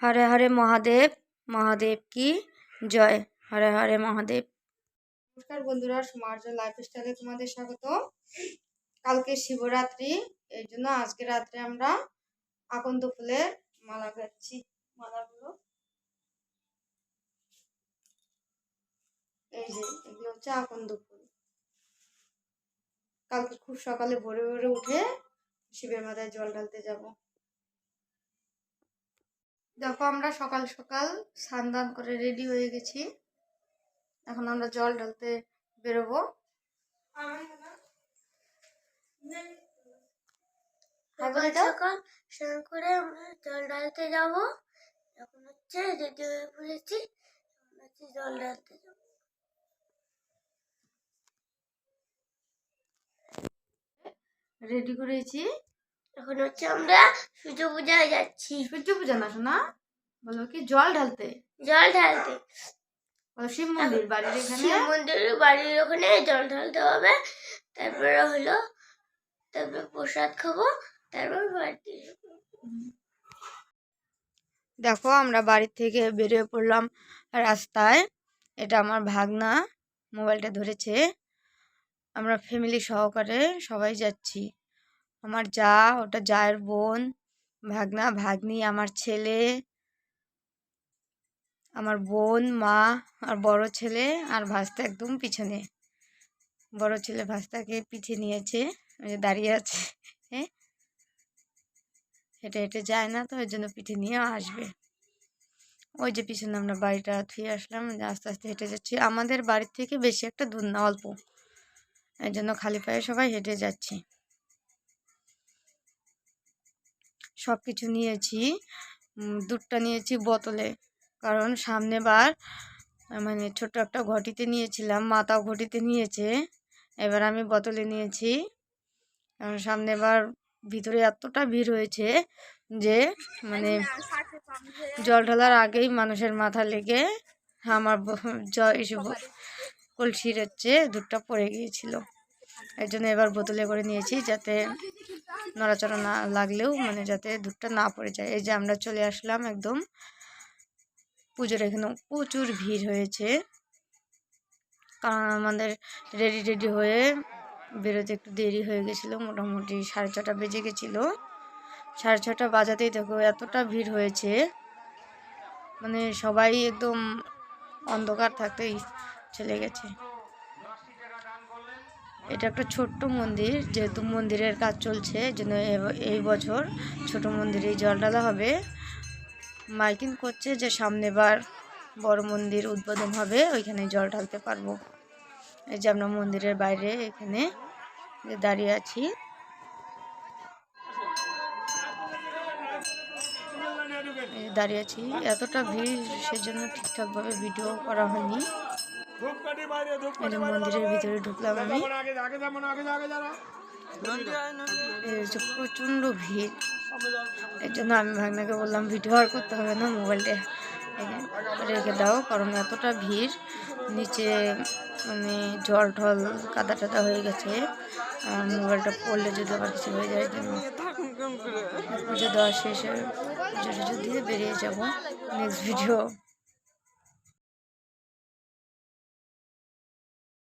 হরে হরে মহাদেব মহাদেব কি জয়? হরে হরে মহাদেব। নমস্কার বন্ধুরা সমার্য লাইফস্টাইলে তোমাদের স্বাগত। কালকে শিবরাত্রি, এই জন্য আজকে রাত্রে আমরা আকন্দ ফুলের মালা গাচ্ছি। মালাগুলো। এই যে, এগুলো হচ্ছে আকন্দ ফুল। কালকে খুব সকালে ভোরে ভোরে উঠে শিবের মাথায় জল ঢালতে যাব। দেখো আমরা সকাল সকাল স্নান করে রেডি হয়ে গেছি। এখন আমরা জল ঢালতে বেরোবো। হ্যাঁ সকাল স্নান করে আমরা জল ঢালতে যাব। এখন হচ্ছে রেডি হয়ে পড়েছি হচ্ছে জল ঢালতে যাব। রেডি করেছি। এখন হচ্ছে আমরা সূর্য পূজায় যাচ্ছি। সূর্য পূজা না শোনা বলো কি জল ঢালতে? জল ঢালতে। বলো শিব মন্দির বাড়ির এখানে শিব মন্দিরের বাড়ির ওখানে জল ঢালতে হবে। তারপরে হলো তারপরে প্রসাদ খাব তারপর বাড়িতে দেখো আমরা বাড়ি থেকে বেরিয়ে পড়লাম রাস্তায়। এটা আমার ভাগনা মোবাইলটা ধরেছে। আমরা ফ্যামিলি সহকারে সবাই যাচ্ছি। আমার যা, ওটা জায়ের বোন, ভাগনা, ভাগ্নি, আমার ছেলে, আমার বোন, মা, আর বড় ছেলে, আর ভাস্তা একদম পিছনে। বড় ছেলে ভাস্তাকে পিঠে নিয়েছে যে দাঁড়িয়ে আছে হ্যাঁ হেঁটে হেঁটে যায় না তো, ওই জন্য পিঠে নিয়ে আসবে। ওই যে পিছনে আমরা বাড়িটা থুয়ে আসলাম আস্তে আস্তে হেঁটে যাচ্ছি। আমাদের বাড়ির থেকে বেশি একটা দূর না, অল্প। এই জন্য খালি পায়ে সবাই হেঁটে যাচ্ছি। সব কিছু নিয়েছি দুধটা নিয়েছি বোতলে। কারণ সামনে বার মানে ছোট একটা ঘটিতে নিয়েছিলাম, মাতাও ঘটিতে নিয়েছে। এবার আমি বোতলে নিয়েছি। কারণ সামনে বার ভিতরে এতটা ভিড় হয়েছে যে মানে জল ঢালার আগেই মানুষের মাথা লেগে আমার এসব কলসির হচ্ছে, দুধটা পড়ে গিয়েছিল। এই জন্য এবার বোতলে করে নিয়েছি যাতে নড়াচড়া না লাগলেও মানে যাতে দুধটা না পড়ে যায়। এই যে আমরা চলে আসলাম একদম পুজোর এখানে। প্রচুর ভিড় হয়েছে। কারণ আমাদের রেডি রেডি হয়ে বেরোতে একটু দেরি হয়ে গেছিল, মোটামুটি সাড়ে ছটা বেজে গেছিল। সাড়ে ছটা বাজাতেই দেখো এতটা ভিড় হয়েছে। মানে সবাই একদম অন্ধকার থাকতেই চলে গেছে। এটা একটা ছোট্ট মন্দির, যেহেতু মন্দিরের কাজ চলছে জন্য এই বছর ছোট মন্দিরে জল ঢালা হবে। মাইকিং করছে যে সামনে বার বড় মন্দির উদ্বোধন হবে ওইখানে জল ঢালতে পারব। এই যে আমরা মন্দিরের বাইরে এখানে দাঁড়িয়ে আছি। দাঁড়িয়ে আছি। এতটা ভিড়, সেজন্য ঠিকঠাকভাবে ভিডিও করা হয়নি। মন্দিরের ভিতরে ঢুকলাম আমি। যেমন আগে আগে যেমন আগে আগে যারা এই যে প্রচণ্ড ভিড়। এর জন্য আমি ভাগনাকে বললাম ভিডিও আর করতে হবে না মোবাইলটা রেখে দাও কারণ এতটা ভিড়। নিচে মানে জল ঢল কাদা টাদা হয়ে গেছে। আর মোবাইলটা পড়লে যদি আবার কিছু হয়ে যায় জন্য পুজো দেওয়া শেষে পুজো টুজো দিয়ে বেরিয়ে যাব নেক্সট ভিডিও